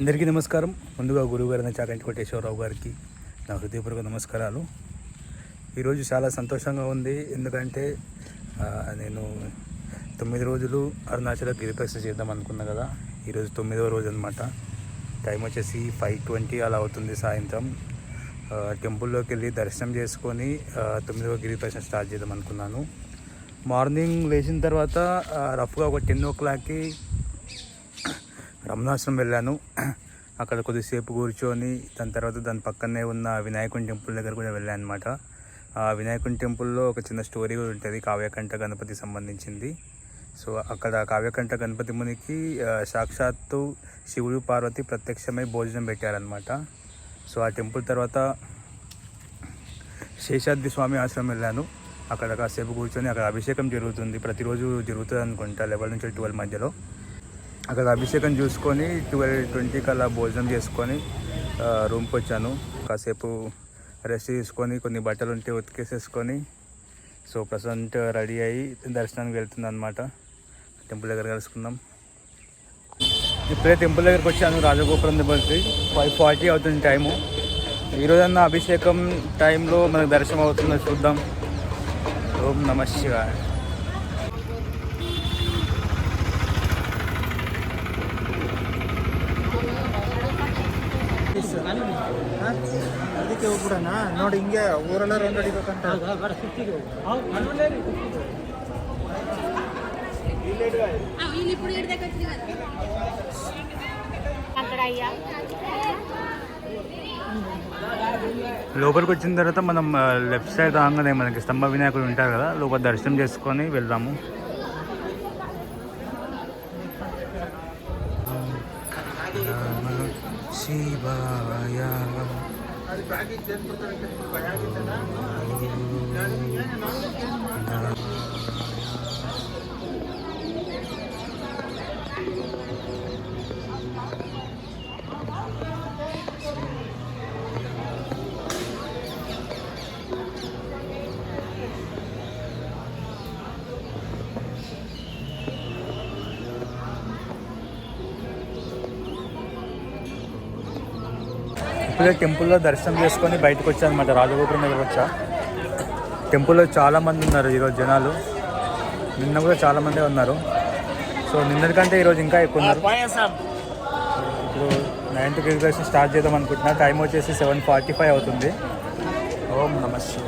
అందరికీ నమస్కారం. ముందుగా గురువుగారైన చాకంటి కోటేశ్వరరావు గారికి నా హృదయపూర్వక నమస్కారాలు. ఈరోజు చాలా సంతోషంగా ఉంది. ఎందుకంటే నేను తొమ్మిది రోజులు అరుణాచల్ గిరిపక్ష చేద్దాం అనుకున్నా కదా. ఈరోజు తొమ్మిదవ రోజు అనమాట టైం వచ్చేసి ఫైవ్ ట్వంటీ అలా అవుతుంది సాయంత్రం. టెంపుల్లోకి వెళ్ళి దర్శనం చేసుకొని తొమ్మిదవ గిరిపక్ష స్టార్ట్ చేద్దాం అనుకున్నాను. మార్నింగ్ లేచిన తర్వాత రఫ్గా ఒక టెన్ ఓ క్లాక్కి రమణాశ్రమం వెళ్ళాను. అక్కడ కొద్దిసేపు కూర్చొని దాని తర్వాత దాని పక్కనే ఉన్న వినాయకుని టెంపుల్ దగ్గర కూడా వెళ్ళాను అనమాట ఆ వినాయకుని టెంపుల్లో ఒక చిన్న స్టోరీ కూడా ఉంటుంది కావ్యకంఠ గణపతి సంబంధించింది. సో అక్కడ కావ్యకంఠ గణపతి మునికి సాక్షాత్తు శివుడు పార్వతి ప్రత్యక్షమై భోజనం పెట్టారనమాట సో ఆ టెంపుల్ తర్వాత శేషాద్రి స్వామి ఆశ్రమం వెళ్ళాను. అక్కడ కాసేపు కూర్చొని అక్కడ అభిషేకం జరుగుతుంది ప్రతిరోజు జరుగుతుంది అనుకుంటా లెవెల్ నుంచి ట్వెల్వ్ మధ్యలో. అక్కడ అభిషేకం చూసుకొని ట్వెల్వ్ ట్వంటీకి అలా భోజనం చేసుకొని రూమ్కి వచ్చాను. కాసేపు రెస్ట్ తీసుకొని కొన్ని బట్టలు ఉంటే ఉతికేసేసుకొని సో ప్రజెంట్ రెడీ అయ్యి దర్శనానికి వెళ్తుంది అనమాట టెంపుల్ దగ్గర కలుసుకుందాం. ఇప్పుడే టెంపుల్ దగ్గరికి వచ్చాను రాజగోపురం దగ్గరికి. ఫైవ్ ఫార్టీ అవుతుంది టైము. ఈరోజన్న అభిషేకం టైంలో మనకు దర్శనం అవుతుందో చూద్దాం. ఓం నమ శివాయ. ಅದಕ್ಕೆ ಹೋಗ್ಬಿಡೋಣ ನೋಡಿ ಹಿಂಗೆ ಊರೆಲ್ಲ ರೌಂಡ್ ಹೊಡಿಬೇಕಂತ వీళ్ళు ఇప్పుడు ఏడు దగ్గర వచ్చింది కదా అక్కడ అయ్యా లోపలికి వచ్చిన తర్వాత మనం లెఫ్ట్ సైడ్ రాగానే మనకి స్తంభ వినాయకుడు ఉంటారు కదా లోపల దర్శనం చేసుకొని వెళ్దాము ಇದ್ದಕ್ಕೆ ಬಯಾಗಿತ್ತಲ್ಲ ನಾನು ಏನು ನಾನು ఇప్పుడే టెంపుల్లో దర్శనం చేసుకొని బయటకు వచ్చా అనమాట రాజగోపురం దగ్గర వచ్చా. టెంపుల్లో చాలామంది ఉన్నారు ఈరోజు జనాలు. నిన్న కూడా చాలామందే ఉన్నారు. సో నిన్నటికంటే ఈరోజు ఇంకా ఎక్కువ ఉన్నారు. ఇప్పుడు నైన్త్ గిరిదర్శనం స్టార్ట్ చేద్దాం అనుకుంటున్నా. టైం వచ్చేసి సెవెన్ ఫార్టీ ఫైవ్ అవుతుంది. ఓం నమస్తే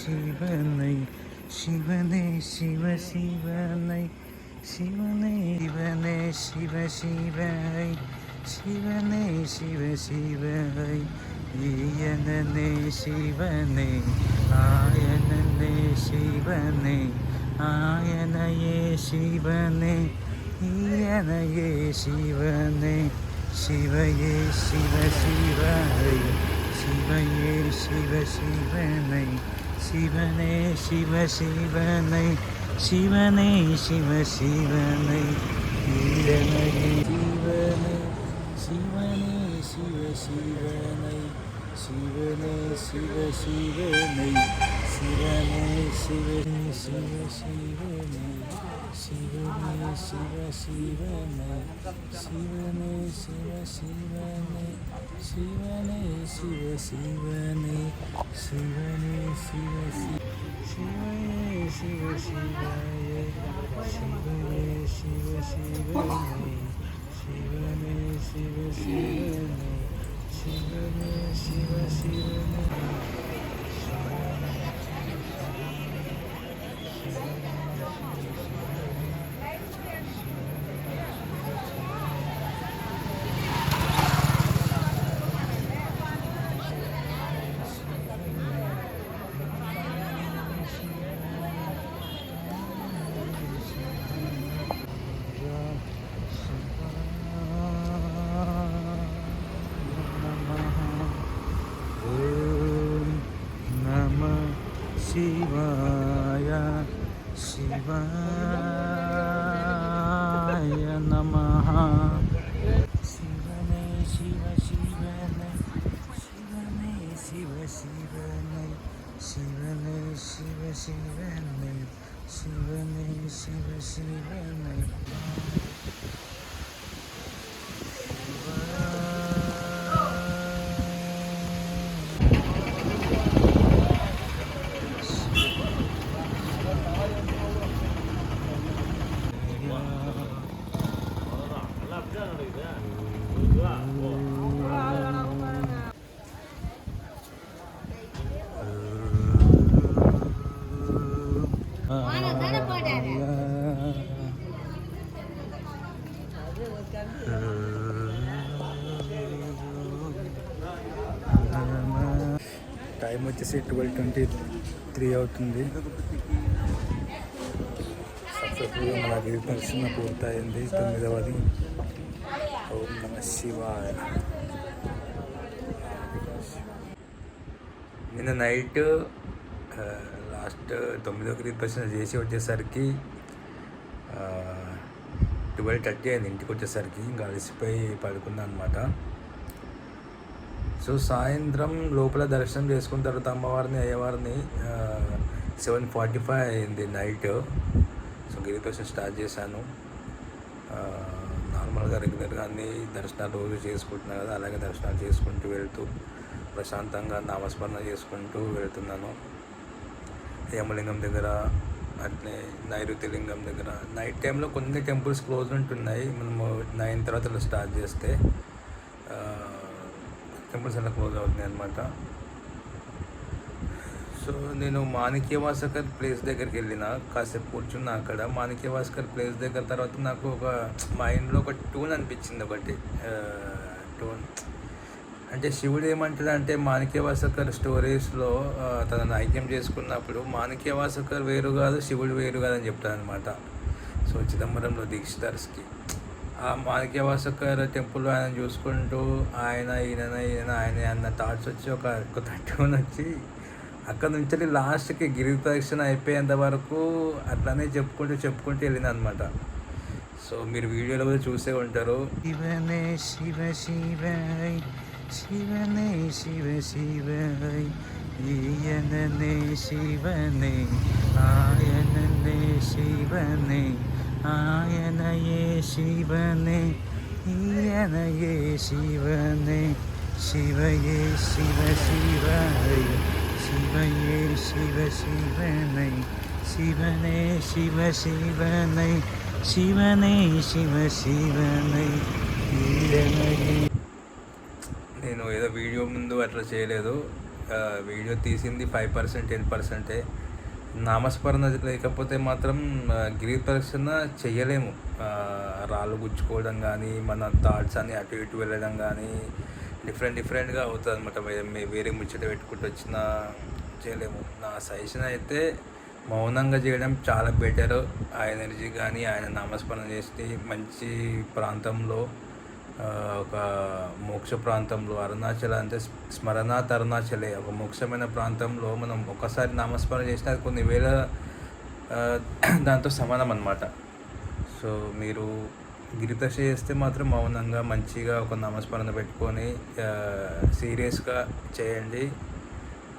శివ శివనై శివనే శివ శివనై శివనే శివనే శివ శివై శివనే శివ శివై ఈయననే శివనే ఆయననే శివనే ఆయనయే శివనే ఈయనయే శివనే శివయే శివ శివై శివయే శివ శివనై శివనే శివ శివనై శివనే శివ శివనై ఈయనయే శివనై శివనే శివ శివనై శివనే శివ శివనై శివనే శివ శివ శివనై శివనే శివ శివనై శివనే శివ శివనై శివనే శివ శివనై శివనే శివ శివ శివయే శివ శివాయ శివయే శివ శివనై శివనే శివ శివనై శివనే శివనే శివ శివనే శివనే శివ శివనే శివనే శివ శివనే శివనే శివ శివనే వచ్చేసి ట్వెల్వ్ ట్వంటీ త్రీ అవుతుంది. సక్సెస్ఫుల్గా మన గిరి పూర్తయింది. తొమ్మిదవది. ఓం నమ శివాయ. నిన్న నైట్ లాస్ట్ తొమ్మిదో గిరి దర్శనం చేసి వచ్చేసరికి ట్వెల్వ్ థర్టీ అయింది ఇంటికి వచ్చేసరికి. ఇంకా అలసిపోయి పడుకున్నాను అనమాట సో సాయంత్రం లోపల దర్శనం చేసుకున్న తర్వాత అమ్మవారిని అయ్యవారిని సెవెన్ ఫార్టీ ఫైవ్ అయింది నైట్ సో గిరి స్టార్ట్ చేశాను. నార్మల్గా రెగ్యులర్గా అన్ని దర్శనాలు రోజు చేసుకుంటున్నాను కదా అలాగే దర్శనాలు చేసుకుంటూ వెళ్తూ ప్రశాంతంగా నామస్మరణ చేసుకుంటూ వెళ్తున్నాను. యమలింగం దగ్గర అట్లే నైరుతి లింగం దగ్గర నైట్ టైంలో కొన్ని టెంపుల్స్ క్లోజ్ ఉంటున్నాయి. మనము నైన్ తర్వాత స్టార్ట్ చేస్తే టెంపుల్స్ అలా క్లోజ్ అవుతున్నాయి అనమాట సో నేను మాణిక్యవాసకర్ ప్లేస్ దగ్గరికి వెళ్ళిన కాసేపు కూర్చున్నా అక్కడ. మాణిక్యవాసకర్ ప్లేస్ దగ్గర తర్వాత నాకు ఒక మైండ్లో ఒక టూన్ అనిపించింది ఒకటి. టూన్ అంటే శివుడు ఏమంటాడు అంటే మాణిక్యవాసకర్ స్టోరీస్లో తనను ఐక్యం చేసుకున్నప్పుడు మాణిక్యవాసకర్ వేరు కాదు శివుడు వేరు కాదు అని చెప్తాడనమాట సో చిదంబరంలో దీక్షితర్స్కి మాణిక్యవాసకర్ టెంపుల్ ఆయన చూసుకుంటూ ఆయన ఈయన ఈయన ఆయన అన్న థాట్స్ వచ్చి ఒక ఒక వచ్చి అక్కడ నుంచి లాస్ట్కి గిరి ప్రదక్షిణ అయిపోయేంత వరకు అట్లానే చెప్పుకుంటూ చెప్పుకుంటూ వెళ్ళింది అనమాట సో మీరు వీడియోలో కూడా చూసే ఉంటారు. శివనే శివ శివై శివనే శివ శివై ఈయననే శివనే ఆయననే శివనే ఆయనయే శివనే ఈయనయే శివనే శివయే శివ శివై శివయే శివ శివనై శివనే శివ శివనై శివనే శివ శివనై నేను ఏదో వీడియో ముందు అట్లా చేయలేదు. వీడియో తీసింది ఫైవ్ పర్సెంట్ టెన్ పర్సెంటే నామస్మరణ లేకపోతే మాత్రం గిరి ప్రదక్షిణ చెయ్యలేము రాళ్ళు గుచ్చుకోవడం కానీ మన థాట్స్ అని అటు ఇటు వెళ్ళడం కానీ డిఫరెంట్ డిఫరెంట్గా అవుతుంది అనమాట వేరే ముచ్చట పెట్టుకుంటూ వచ్చినా చేయలేము. నా సజెషన్ అయితే మౌనంగా చేయడం చాలా బెటర్ ఆ ఎనర్జీ కానీ ఆయన నామస్మరణ చేసి మంచి ప్రాంతంలో ఒక మోక్ష ప్రాంతంలో అరుణాచల అంటే స్మరణాత్ అరుణాచలే. ఒక మోక్షమైన ప్రాంతంలో మనం ఒకసారి నామస్మరణ చేస్తే అది కొన్ని వేల దాంతో సమానం అన్నమాట. సో మీరు గిరితశ చేస్తే మాత్రం మౌనంగా మంచిగా ఒక నామస్మరణ పెట్టుకొని సీరియస్గా చేయండి.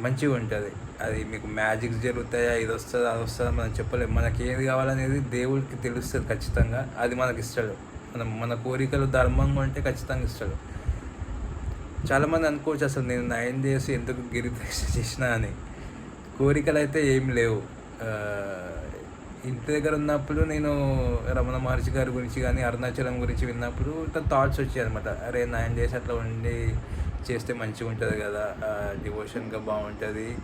మంచిగా ఉంటుంది. అది మీకు మ్యాజిక్స్ జరుగుతాయా ఇది వస్తుందా అది వస్తుందా మనం చెప్పలేము మనకి ఏది కావాలనేది దేవుడికి తెలుస్తుంది ఖచ్చితంగా. అది మనకి ఇస్తాడు మనం మన కోరికలు ధర్మంగా ఉంటే ఖచ్చితంగా ఇస్తాడు. చాలామంది అనుకోవచ్చు అసలు నేను నయం చేసి ఎందుకు గిరిదీక్ష చేసినా అని. కోరికలు అయితే ఏం లేవు. ఇంటి దగ్గర ఉన్నప్పుడు నేను రమణ మహర్షి గారి గురించి కానీ అరుణాచలం గురించి విన్నప్పుడు ఇట్లా థాట్స్ వచ్చాయి అనమాట అరే నయం చేసి అట్లా ఉండి చేస్తే మంచిగా ఉంటుంది కదా. డివోషన్గా బాగుంటుంది.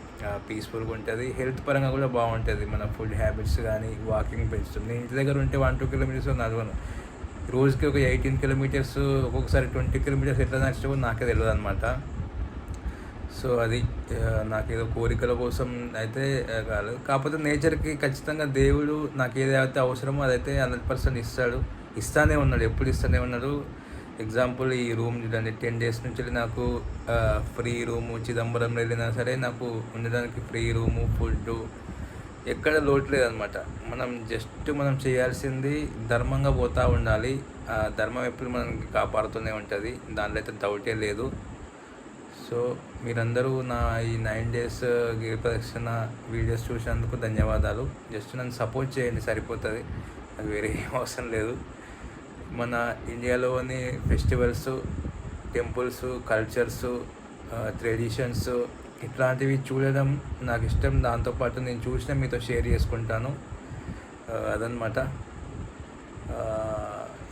పీస్ఫుల్గా ఉంటుంది. హెల్త్ పరంగా కూడా బాగుంటుంది. మన ఫుడ్ హ్యాబిట్స్ కానీ వాకింగ్ పెంచుతుంది నేను ఇంటి దగ్గర ఉంటే వన్ టూ కిలోమీటర్స్ నడవను. రోజుకి ఒక ఎయిటీన్ కిలోమీటర్స్ ఒక్కొక్కసారి ట్వంటీ కిలోమీటర్స్ ఎట్లా నడిచినా నాకే తెలియదు అనమాట సో అది నాకు ఏదో కోరికల కోసం అయితే కాలేదు కాదు. కాకపోతే నేచర్కి ఖచ్చితంగా దేవుడు నాకు ఏదైతే అవసరమో అదైతే హండ్రెడ్ పర్సెంట్ ఇస్తాడు. ఇస్తానే ఉన్నాడు ఎప్పుడు ఇస్తానే ఉన్నాడు. ఎగ్జాంపుల్ ఈ రూమ్ చూడండి టెన్ డేస్ నుంచి నాకు ఫ్రీ రూము చిదంబరం వెళ్ళినా సరే నాకు ఉండడానికి ఫ్రీ రూము ఫుడ్ ఎక్కడ లోటు లేదనమాట మనం జస్ట్ మనం చేయాల్సింది ధర్మంగా పోతూ ఉండాలి. ఆ ధర్మం ఎప్పుడు మనకి కాపాడుతూనే ఉంటుంది. దాంట్లో అయితే డౌటే లేదు. సో మీరందరూ నా ఈ నైన్ డేస్ గిరి ప్రదక్షిణ వీడియోస్ చూసినందుకు ధన్యవాదాలు. జస్ట్ నన్ను సపోర్ట్ చేయండి సరిపోతుంది. నాకు వేరే ఏం అవసరం లేదు. మన ఇండియాలోని ఫెస్టివల్స్ టెంపుల్స్ కల్చర్స్ ట్రెడిషన్స్ ఇట్లాంటివి చూడడం నాకు ఇష్టం. దాంతోపాటు నేను చూసిన మీతో షేర్ చేసుకుంటాను. అదనమాట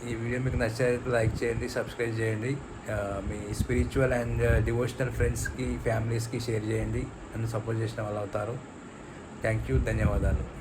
ఈ వీడియో మీకు నచ్చినట్లయితే లైక్ చేయండి సబ్స్క్రైబ్ చేయండి. మీ స్పిరిచువల్ అండ్ డివోషనల్ ఫ్రెండ్స్కి ఫ్యామిలీస్కి షేర్ చేయండి. నన్ను సపోర్ట్ చేసిన వాళ్ళు అవుతారు. Thank you. ధన్యవాదాలు.